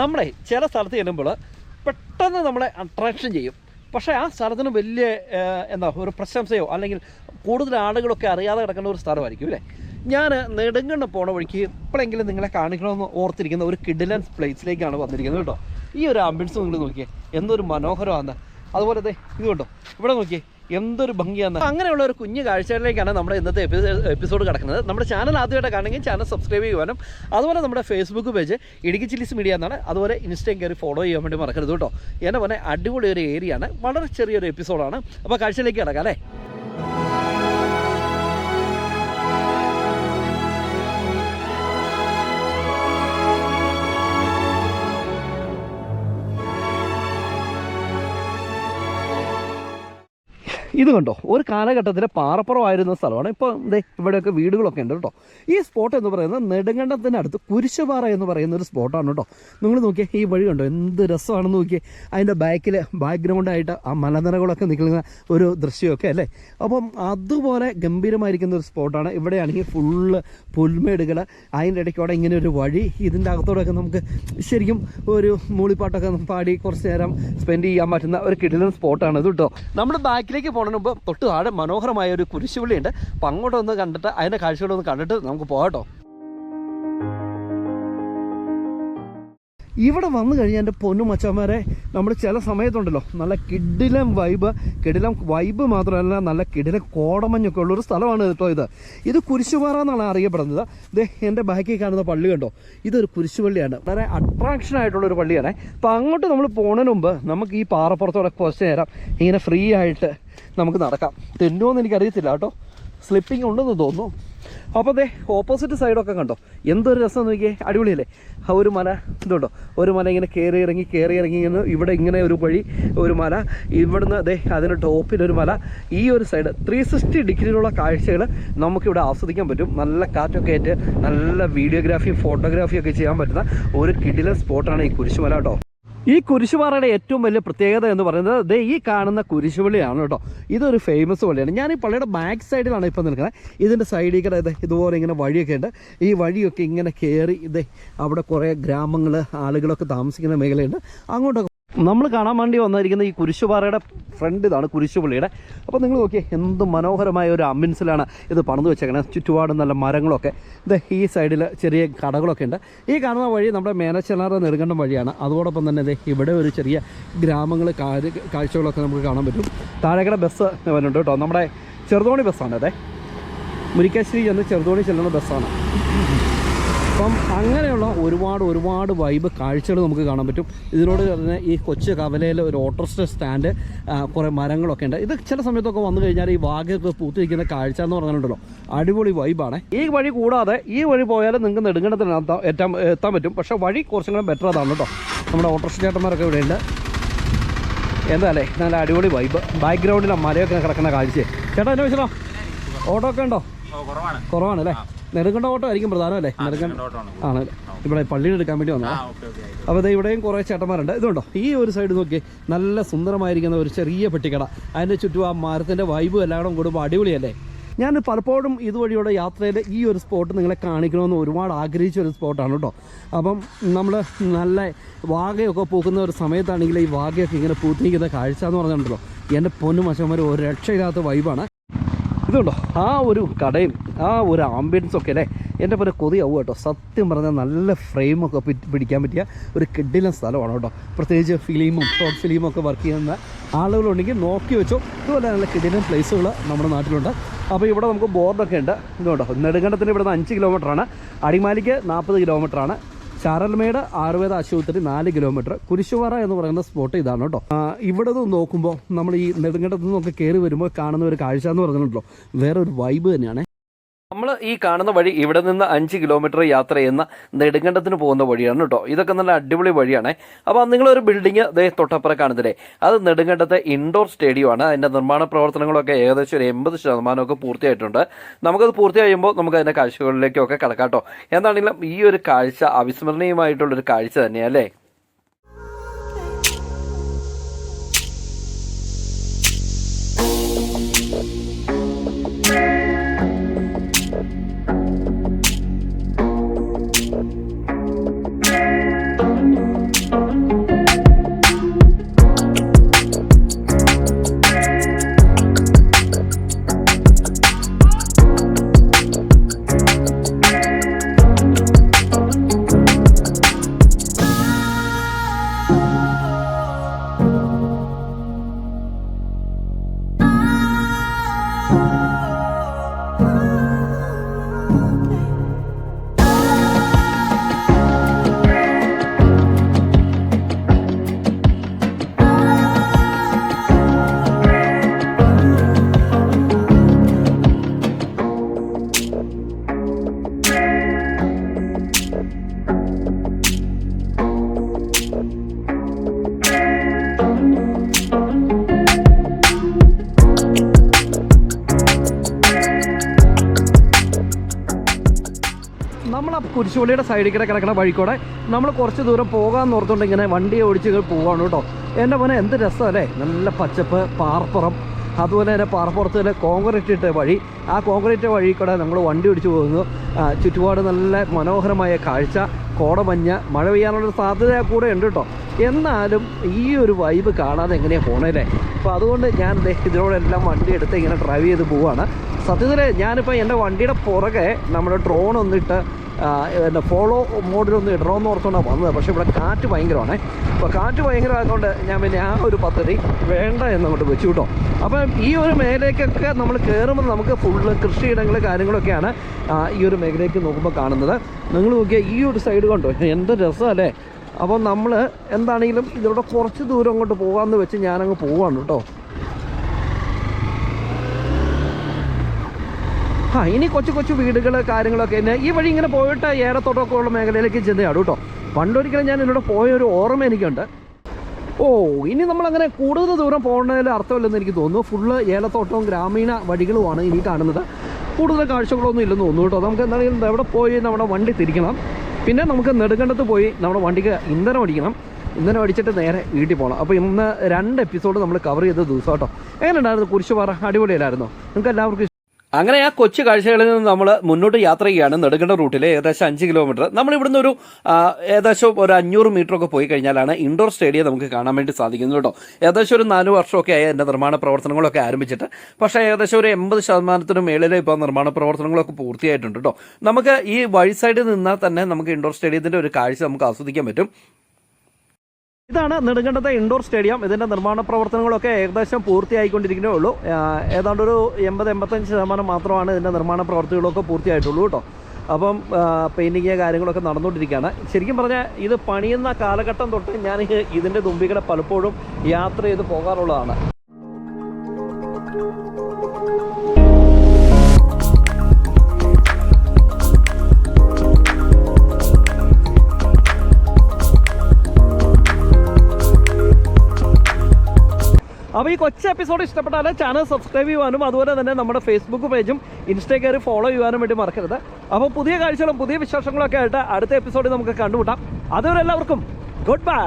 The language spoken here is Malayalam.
നമ്മളെ ചില സ്ഥലത്ത് ചെല്ലുമ്പോൾ പെട്ടെന്ന് നമ്മളെ അട്രാക്ഷൻ ചെയ്യും. പക്ഷേ ആ സ്ഥലത്തിന് വലിയ എന്താ ഒരു പ്രശംസയോ അല്ലെങ്കിൽ കൂടുതൽ ആളുകളൊക്കെ അറിയാതെ കിടക്കുന്ന ഒരു സ്ഥലമായിരിക്കും അല്ലേ? ഞാൻ നെടുങ്കണ്ണ് പോണ വഴിക്ക് എപ്പോഴെങ്കിലും നിങ്ങളെ കാണിക്കണമെന്ന് ഓർത്തിരിക്കുന്ന ഒരു കിഡിലൻ പ്ലേസിലേക്കാണ് വന്നിരിക്കുന്നത് കേട്ടോ. ഈ ഒരു ആംബിയൻസ് നിങ്ങൾ നോക്കിയേ. എന്തൊരു മനോഹരമാണ്. അതുപോലെ അതെ ഇത് കേട്ടോ ഇവിടെ നോക്കിയേ. എന്തൊരു ഭംഗിയാണ് അങ്ങനെയുള്ള ഒരു കുഞ്ഞു കാഴ്ചകളിലേക്കാണ് നമ്മുടെ ഇന്നത്തെ എപ്പിസോഡ് കിടക്കുന്നത്. നമ്മുടെ ചാനൽ ആദ്യമായിട്ട് കാണുമെങ്കിൽ ചാനൽ സബ്സ്ക്രൈബ് ചെയ്യുവാനും അതുപോലെ നമ്മുടെ Facebook page Idukki chillies media എന്നാണ്. അതുപോലെ ഇൻസ്റ്റയും കയറി ഫോളോ ചെയ്യാൻ വേണ്ടി മറക്കരുത് കേട്ടോ. എന്നെ പോലെ അടിപൊളി ഒരു ഏരിയ ആണ്. വളരെ ചെറിയൊരു എപ്പിസോഡാണ് അപ്പോൾ കാഴ്ചയിലേക്ക് കിടക്കാം അല്ലേ? ഇത് കണ്ടോ ഒരു കാലഘട്ടത്തിലെ പാറപ്പുറമായിരുന്ന സ്ഥലമാണ്. ഇപ്പോൾ ദേ ഇവിടെയൊക്കെ വീടുകളൊക്കെ ഉണ്ട് കേട്ടോ. ഈ സ്പോട്ട് എന്ന് പറയുന്നത് നെടുങ്കണ്ടത്തിന്റെ അടുത്ത് കുരിശുപാറ എന്ന് പറയുന്ന ഒരു സ്പോട്ടാണ് കേട്ടോ. നിങ്ങൾ നോക്കിയേ ഈ വഴി കണ്ടോ എന്ത് രസമാണെന്ന് നോക്കിയേ. അതിന്റെ ബാക്കിൽ ബാക്ക്ഗ്രൗണ്ടായിട്ട് ആ മലനിരകളൊക്കെ നിൽക്കുന്ന ഒരു ദൃശ്യമൊക്കെ അല്ലേ? അപ്പം അതുപോലെ ഗംഭീരമായിരിക്കുന്ന ഒരു സ്പോട്ടാണ് ഇവിടെയാണെങ്കിൽ ഫുള്ള് പുൽമേടുകൾ അതിന്റെ ഇടയ്ക്കോടെ ഇങ്ങനെ ഒരു വഴി. ഇതിന്റെ അകത്തോടെയൊക്കെ നമുക്ക് ശരിക്കും ഒരു മൂളിപ്പാട്ടൊക്കെ പാടി കുറച്ച് നേരം സ്പെൻഡ് ചെയ്യാൻ പറ്റുന്ന ഒരു കിടിലൻ സ്പോട്ടാണ് ഇത് കേട്ടോ. നമ്മുടെ ബാക്കിലേക്ക് പോകുന്നതിന് മുമ്പ് തൊട്ട് താഴെ മനോഹരമായ ഒരു കുരിശുപള്ളിയുണ്ട് അപ്പം അങ്ങോട്ടൊന്ന് കണ്ടിട്ട് അതിന്റെ കാഴ്ചകളൊന്ന് കണ്ടിട്ട് നമുക്ക് പോകാട്ടോ കേട്ടോ. ഇവിടെ വന്നു കഴിഞ്ഞാൽ എന്റെ പൊന്നു മച്ചന്മാരെ നമ്മൾ ചില സമയത്തുണ്ടല്ലോ നല്ല കിടിലം വൈബ് കിടിലം വൈബ് മാത്രമല്ല നല്ല കിടിലം കോടമഞ്ഞൊക്കെ ഉള്ളൊരു സ്ഥലമാണ് കേട്ടോ ഇത്. ഇത് കുരിശുപാറ എന്നാണ് അറിയപ്പെടുന്നത്. ഇത് എന്റെ ബാക്കി കാണുന്ന പള്ളി കണ്ടോ? ഇതൊരു കുരിശുപള്ളിയാണ്. വളരെ അട്രാക്ഷൻ ആയിട്ടുള്ളൊരു പള്ളിയാണ്. അപ്പോൾ അങ്ങോട്ട് നമ്മൾ പോകുന്നതിന് മുമ്പ് നമുക്ക് ഈ പാറപ്പുറത്തോടെ കുറച്ച് നേരം ഇങ്ങനെ ഫ്രീ ആയിട്ട് നമുക്ക് നടക്കാം. തെന്നുമെന്ന് എനിക്കറിയത്തില്ല കേട്ടോ. സ്ലിപ്പിംഗ് ഉണ്ടെന്ന് തോന്നുന്നു. അപ്പോൾ അതെ ഓപ്പോസിറ്റ് സൈഡൊക്കെ കണ്ടോ? എന്തൊരു രസം നോക്കിയേ. അടിപൊളിയല്ലേ? ആ ഒരു മല ഇതുണ്ടോ? ഒരു മല ഇങ്ങനെ കയറി ഇറങ്ങി കയറി ഇറങ്ങി ഇങ്ങനെ ഇവിടെ ഇങ്ങനെ ഒരു വഴി ഒരു മല. ഇവിടുന്ന് അതെ അതിന് ടോപ്പിലൊരു മല. ഈ ഒരു സൈഡ് ത്രീ സിക്സ്റ്റി ഡിഗ്രിയിലുള്ള കാഴ്ചകൾ നമുക്കിവിടെ ആസ്വദിക്കാൻ പറ്റും. നല്ല കാറ്റൊക്കെ ആയിട്ട് നല്ല വീഡിയോഗ്രാഫിയും ഫോട്ടോഗ്രാഫിയും ഒക്കെ ചെയ്യാൻ പറ്റുന്ന ഒരു കിടിലൻ സ്പോട്ടാണ് ഈ കുരിശുമല കേട്ടോ. ഈ കുരിശുപാറയുടെ ഏറ്റവും വലിയ പ്രത്യേകത എന്ന് പറയുന്നത് ദേ ഈ കാണുന്ന കുരിശുപള്ളിയാണ് കേട്ടോ. ഇതൊരു ഫേമസ് പള്ളിയാണ് ഞാൻ ഈ പള്ളിയുടെ ബാക്ക് സൈഡിലാണ് ഇപ്പോൾ നിൽക്കുന്നത് ഇതിന്റെ സൈഡിൽ കൂടെ ഇത് ഇതുപോലെ ഇങ്ങനെ വഴിയൊക്കെ ഉണ്ട്. ഈ വഴിയൊക്കെ ഇങ്ങനെ കയറി ഇത് അവിടെ കുറേ ഗ്രാമങ്ങൾ ആളുകളൊക്കെ താമസിക്കുന്ന മേഖലയുണ്ട്. അങ്ങോട്ടൊക്കെ നമ്മൾ കാണാൻ വേണ്ടി വന്നിരിക്കുന്ന ഈ കുരിശുപാറയുടെ ഫ്രണ്ട് ഇതാണ് കുരിശുപള്ളിയുടെ. അപ്പോൾ നിങ്ങൾ നോക്കിയേ എന്ത് മനോഹരമായ ഒരു അമ്പിൻസിലാണ് ഇത് പണിത് വെച്ചേക്കണത് ചുറ്റുപാടും നല്ല മരങ്ങളൊക്കെ. ഇത് ഈ സൈഡിൽ ചെറിയ കടകളൊക്കെ ഉണ്ട്. ഈ കാണുന്ന വഴി നമ്മുടെ മേനച്ചെല്ലാറ നെടുങ്കണ്ടം വഴിയാണ്. അതോടൊപ്പം തന്നെ ഇത് ഇവിടെ ഒരു ചെറിയ ഗ്രാമങ്ങൾ കാഴ്ചകളൊക്കെ നമുക്ക് കാണാൻ പറ്റും. താഴേക്കട ബസ് വരുന്നുണ്ട് കേട്ടോ. നമ്മുടെ ചെറുതോണി ബസ്സാണ് അതെ മുരിക്കാശ്ശേരി ചെന്ന് ചെറുതോണി ചെല്ലുന്ന ബസ്സാണ് അപ്പം അങ്ങനെയുള്ള ഒരുപാട് ഒരുപാട് വൈബ് കാഴ്ചകൾ നമുക്ക് കാണാൻ പറ്റും. ഇതിനോട് തന്നെ ഈ കൊച്ചു കവലയിൽ ഒരു ഓട്ടോറിക്ഷ സ്റ്റാൻഡ് കുറേ മരങ്ങളൊക്കെ ഉണ്ട്. ഇത് ചില സമയത്തൊക്കെ വന്നു കഴിഞ്ഞാൽ ഈ വാഗ്യൊക്കെ പൂത്തി വയ്ക്കുന്ന കാഴ്ച എന്ന് പറഞ്ഞിട്ടുണ്ടല്ലോ. അടിപൊളി വൈബാണ് ഈ വഴി കൂടാതെ ഈ വഴി പോയാലും നിങ്ങൾക്ക് നെടുങ്കണ്ടത്തിന് എത്താൻ എത്താൻ പറ്റും. പക്ഷേ വഴി കുറച്ചും കൂടെ ബെറ്റർ അതാണ് കേട്ടോ. നമ്മുടെ ഓട്ടോറിക്ഷ ചേട്ടന്മാരൊക്കെ ഇവിടെ ഉണ്ട്. എന്താല്ലേ നല്ല അടിപൊളി വൈബ് ബാക്ക്ഗ്രൗണ്ടിൽ മലയൊക്കെ കിടക്കുന്ന കാഴ്ച ചേട്ടാ എന്നെ വെച്ചോ ഓട്ടോ ഒക്കെ ഉണ്ടോ കുറവാണ്. കുറവാണ് അല്ലേ? നെടുങ്കണ്ട ഓട്ടോ ആയിരിക്കും പ്രധാനം അല്ലേ നെടുങ്കണ്ട ആണ്. ഇവിടെ പള്ളിയിൽ എടുക്കാൻ വേണ്ടി വന്നു അപ്പോൾ ദേ ഇവിടെയും കുറേ ചേട്ടന്മാരുണ്ട്. ഇതുണ്ടോ? ഈ ഒരു സൈഡ് നോക്കി നല്ല സുന്ദരമായിരിക്കുന്ന ഒരു ചെറിയ പെട്ടിക്കട. അതിന്റെ ചുറ്റും ആ മരത്തിന്റെ വൈബും എല്ലാവരും കൂടെ കൂടുമ്പോൾ അടിപൊളിയല്ലേ? ഞാൻ പലപ്പോഴും ഇതുവഴിയുള്ള യാത്രയിൽ ഈ ഒരു സ്പോട്ട് നിങ്ങളെ കാണിക്കണമെന്ന് ഒരുപാട് ആഗ്രഹിച്ച ഒരു സ്പോട്ടാണ് കേട്ടോ. അപ്പം നമ്മൾ നല്ല വാഗയൊക്കെ പൂക്കുന്ന ഒരു സമയത്താണെങ്കിൽ ഈ വാഗയൊക്കെ ഇങ്ങനെ പൂത്തിരിക്കുന്ന കാഴ്ച എന്ന് പറഞ്ഞിട്ടുണ്ടല്ലോ. എന്റെ പൊന്നും മച്ചന്മാർ ഒരു രക്ഷയില്ലാത്ത വൈബാണ് ഇതുണ്ടോ? ആ ഒരു കടയും ആ ഒരു ആംബിയൻസും ഒക്കെ അല്ലേ? എന്റെ പോലെ കൊതിയാവും കേട്ടോ. സത്യം പറഞ്ഞാൽ നല്ല ഫ്രെയിമൊക്കെ പിടിക്കാൻ പറ്റിയ ഒരു കിഡിലും സ്ഥലമാണ് കേട്ടോ. പ്രത്യേകിച്ച് ഫിലിമും ഷോർട്ട് ഫിലിമും ഒക്കെ വർക്ക് ചെയ്യുന്ന ആളുകളുണ്ടെങ്കിൽ നോക്കി വെച്ചോ. ഇതുപോലെ നല്ല കിഡിലും പ്ലേസുകൾ നമ്മുടെ നാട്ടിലുണ്ട്. അപ്പോൾ ഇവിടെ നമുക്ക് ബോർഡൊക്കെ ഉണ്ട്. ഇതുകൊണ്ടോ നെടുങ്കണ്ടത്തിന് ഇവിടുന്ന് അഞ്ച് കിലോമീറ്ററാണ് അടിമാലിക്ക് നാൽപ്പത് കിലോമീറ്ററാണ് ചാരൽമേട് ആയുർവേദ ആശുപത്രി നാല് കിലോമീറ്റർ കുരിശുപാറ എന്ന് പറയുന്ന സ്പോട്ട് ഇതാണ് കേട്ടോ. ഇവിടെ നിന്ന് നോക്കുമ്പോൾ നമ്മൾ ഈ നെടുങ്കണ്ടത്തു നിന്നൊക്കെ കയറി വരുമ്പോൾ കാണുന്ന ഒരു കാഴ്ച എന്ന് പറഞ്ഞിട്ടുണ്ടല്ലോ. വേറെ ഒരു വൈബ് തന്നെയാണ്. നമ്മൾ ഈ കാണുന്ന വഴി ഇവിടെ നിന്ന് അഞ്ച് കിലോമീറ്റർ യാത്ര ചെയ്യുന്ന നെടുങ്കണ്ടത്തിന് പോകുന്ന വഴിയാണ് കേട്ടോ ഇതൊക്കെ നല്ല അടിപൊളി വഴിയാണ്. അപ്പോൾ നിങ്ങളൊരു ബിൽഡിംഗ് ദേ തൊട്ടപ്പുറം കാണുന്നില്ലേ അത് നെടുങ്കണ്ടത്തെ ഇൻഡോർ സ്റ്റേഡിയമാണ് അതിന്റെ നിർമ്മാണ പ്രവർത്തനങ്ങളൊക്കെ ഏകദേശം ഒരു എൺപത് ശതമാനമൊക്കെ പൂർത്തിയായിട്ടുണ്ട്. നമുക്കത് പൂർത്തിയാകുമ്പോൾ നമുക്ക് അതിന്റെ കാഴ്ചകളിലേക്കൊക്കെ കടക്കാട്ടോ. എന്താണെങ്കിലും ഈ ഒരു കാഴ്ച അവിസ്മരണീയമായിട്ടുള്ളൊരു കാഴ്ച തന്നെയാണ് ആ കുരിശുപള്ളിയുടെ സൈഡിൽ കൂടെ കിടക്കുന്ന വഴിക്കൂടെ നമ്മൾ കുറച്ച് ദൂരം പോകാമെന്ന് ഓർത്തുകൊണ്ട് ഇങ്ങനെ വണ്ടിയെ ഓടിച്ച് പോവാണ് കേട്ടോ. എന്റെ മോനെ എന്ത് രസമല്ലേ നല്ല പച്ചപ്പ് പാർപ്പുറം അതുപോലെ തന്നെ പാറപ്പുറത്ത് തന്നെ കോൺക്രീറ്റ് ഇട്ട വഴി. ആ കോൺക്രീറ്റ് വഴി കൂടെ നമ്മൾ വണ്ടി ഓടിച്ചു പോകുന്നു. ചുറ്റുപാട് നല്ല മനോഹരമായ കാഴ്ച കോടമഞ്ഞ് മഴ പെയ്യാനുള്ള സാധ്യത കൂടെ ഉണ്ട് കേട്ടോ. എന്നാലും ഈ ഒരു വൈബ് കാണാതെ എങ്ങനെയാണ് പോണേലേ അപ്പോൾ അതുകൊണ്ട് ഞാൻ ഇതിനോടെല്ലാം വണ്ടി എടുത്ത് ഇങ്ങനെ ഡ്രൈവ് ചെയ്ത് പോവുകയാണ് സത്യത്തിൽ ഞാനിപ്പോൾ എന്റെ വണ്ടിയുടെ പുറകെ നമ്മുടെ ഡ്രോൺ ഒന്നിട്ട് ആ, പിന്നെ ഫോളോ മോഡിലൊന്ന് ഇടണമെന്ന് ഓർത്തുകൊണ്ടാണ് വന്നത്. പക്ഷേ ഇവിടെ കാറ്റ് ഭയങ്കരമാണ്. അപ്പോൾ കാറ്റ് ഭയങ്കരമായതുകൊണ്ട് ഞാൻ പിന്നെ ആ ഒരു പദ്ധതി വേണ്ട എന്നങ്ങോട്ട് വെച്ചു കേട്ടോ. അപ്പം ഈ ഒരു മേഖലയ്ക്കൊക്കെ നമ്മൾ കയറുമ്പോൾ നമുക്ക് ഫുള്ള് കൃഷിയിടങ്ങൾ കാര്യങ്ങളൊക്കെയാണ് ഈ ഒരു മേഖലയ്ക്ക് നോക്കുമ്പോൾ കാണുന്നത്. നിങ്ങൾ നോക്കിയാൽ ഈ ഒരു സൈഡ് കണ്ടോ? എന്ത് രസമല്ലേ? അപ്പോൾ നമ്മൾ എന്താണെങ്കിലും ഇതിലൂടെ കുറച്ച് ദൂരം അങ്ങോട്ട് പോകാമെന്ന് വെച്ച് ഞാനങ്ങ് പോവാണ് കേട്ടോ. ആ ഇനി കൊച്ചു കൊച്ചു വീടുകൾ കാര്യങ്ങളൊക്കെ തന്നെ ഈ വഴി ഇങ്ങനെ പോയിട്ട് ഏറത്തോട്ടൊക്കെ ഉള്ള മേഖലയിലേക്ക് ചെന്നതാണ് കേട്ടോ. പണ്ടൊരിക്കലും ഞാൻ എന്നോട് പോയ ഒരു ഓർമ്മ എനിക്കുണ്ട്. ഓ ഇനി നമ്മളങ്ങനെ കൂടുതൽ ദൂരം പോകേണ്ടതിൽ അർത്ഥമില്ലെന്ന് എനിക്ക് തോന്നുന്നു. ഫുള്ള് ഏലത്തോട്ടവും ഗ്രാമീണ വഴികളുമാണ് ഇനി കാണുന്നത്. കൂടുതൽ കാഴ്ചകളൊന്നും ഇല്ലെന്ന് തോന്നുന്നു കേട്ടോ. നമുക്ക് എന്താണെങ്കിലും എവിടെ പോയി നമ്മുടെ വണ്ടി തിരിക്കണം. പിന്നെ നമുക്ക് നെടുങ്കണ്ടത്ത് പോയി നമ്മുടെ വണ്ടിക്ക് ഇന്ധനം അടിക്കണം. ഇന്ധനം അടിച്ചിട്ട് നേരെ വീട്ടിൽ പോകണം അപ്പോൾ ഇന്ന് രണ്ട് എപ്പിസോഡ് നമ്മൾ കവർ ചെയ്ത ദിവസം കേട്ടോ. എങ്ങനെ ഉണ്ടായിരുന്നു കുരിശുപാറ? അടിപൊളിയല്ലായിരുന്നോ? നിങ്ങൾക്ക് എല്ലാവർക്കും അങ്ങനെ ആ കൊച്ചു കാഴ്ചകളിൽ നിന്ന് നമ്മൾ മുന്നോട്ട് യാത്ര ചെയ്യുകയാണ്. നെടുങ്കണ്ട റൂട്ടിൽ ഏകദേശം അഞ്ച് കിലോമീറ്റർ നമ്മൾ ഇവിടുന്ന് ഒരു ഏകദേശം ഒരു അഞ്ഞൂറ് മീറ്റർ ഒക്കെ പോയി കഴിഞ്ഞാലാണ് ഇൻഡോർ സ്റ്റേഡിയം നമുക്ക് കാണാൻ വേണ്ടി സാധിക്കുന്നത് കേട്ടോ. ഏകദേശം ഒരു നാല് വർഷമൊക്കെ ആയി എന്റെ നിർമ്മാണ പ്രവർത്തനങ്ങളൊക്കെ ആരംഭിച്ചിട്ട്. പക്ഷേ ഏകദേശം ഒരു എൺപത് ശതമാനത്തിന് മേളിൽ ഇപ്പോൾ നിർമ്മാണ പ്രവർത്തനങ്ങളൊക്കെ പൂർത്തിയായിട്ടുണ്ട് കേട്ടോ. നമുക്ക് ഈ വഴി സൈഡിൽ നിന്നാൽ തന്നെ നമുക്ക് ഇൻഡോർ സ്റ്റേഡിയത്തിന്റെ ഒരു കാഴ്ച നമുക്ക് ആസ്വദിക്കാൻ പറ്റും. ഇതാണ് നെടുങ്കണ്ടത്തെ ഇൻഡോർ സ്റ്റേഡിയം ഇതിന്റെ നിർമ്മാണ പ്രവർത്തനങ്ങളൊക്കെ ഏകദേശം പൂർത്തിയായിക്കൊണ്ടിരിക്കുന്നേ ഉള്ളൂ ഏതാണ്ട് ഒരു എൺപത് എൺപത്തഞ്ച് ശതമാനം മാത്രമാണ് ഇതിന്റെ നിർമ്മാണ പ്രവർത്തികളൊക്കെ പൂർത്തിയായിട്ടുള്ളൂ കേട്ടോ. അപ്പം പെയിന്റിങ് കാര്യങ്ങളൊക്കെ നടന്നുകൊണ്ടിരിക്കുകയാണ്. ശരിക്കും പറഞ്ഞാൽ ഇത് പണിയുന്ന കാലഘട്ടം തൊട്ട് ഞാൻ ഇതിന്റെ തുമ്പികളെ പലപ്പോഴും യാത്ര ചെയ്ത് പോകാറുള്ളതാണ്. അപ്പോൾ ഈ കൊച്ചു എപ്പിസോഡ് ഇഷ്ടപ്പെട്ടാൽ ചാനൽ സബ്സ്ക്രൈബ് ചെയ്യുവാനും അതുപോലെ തന്നെ നമ്മുടെ ഫേസ്ബുക്ക് പേജും ഇൻസ്റ്റയിൽ കയറി ഫോളോ ചെയ്യുവാനും വേണ്ടി മറക്കരുത്. അപ്പോൾ പുതിയ കാഴ്ചകളും പുതിയ വിശേഷങ്ങളൊക്കെ ആയിട്ട് അടുത്ത എപ്പിസോഡിൽ നമുക്ക് കണ്ടുമുട്ടാം. അതുവരെ എല്ലാവർക്കും ഗുഡ് ബൈ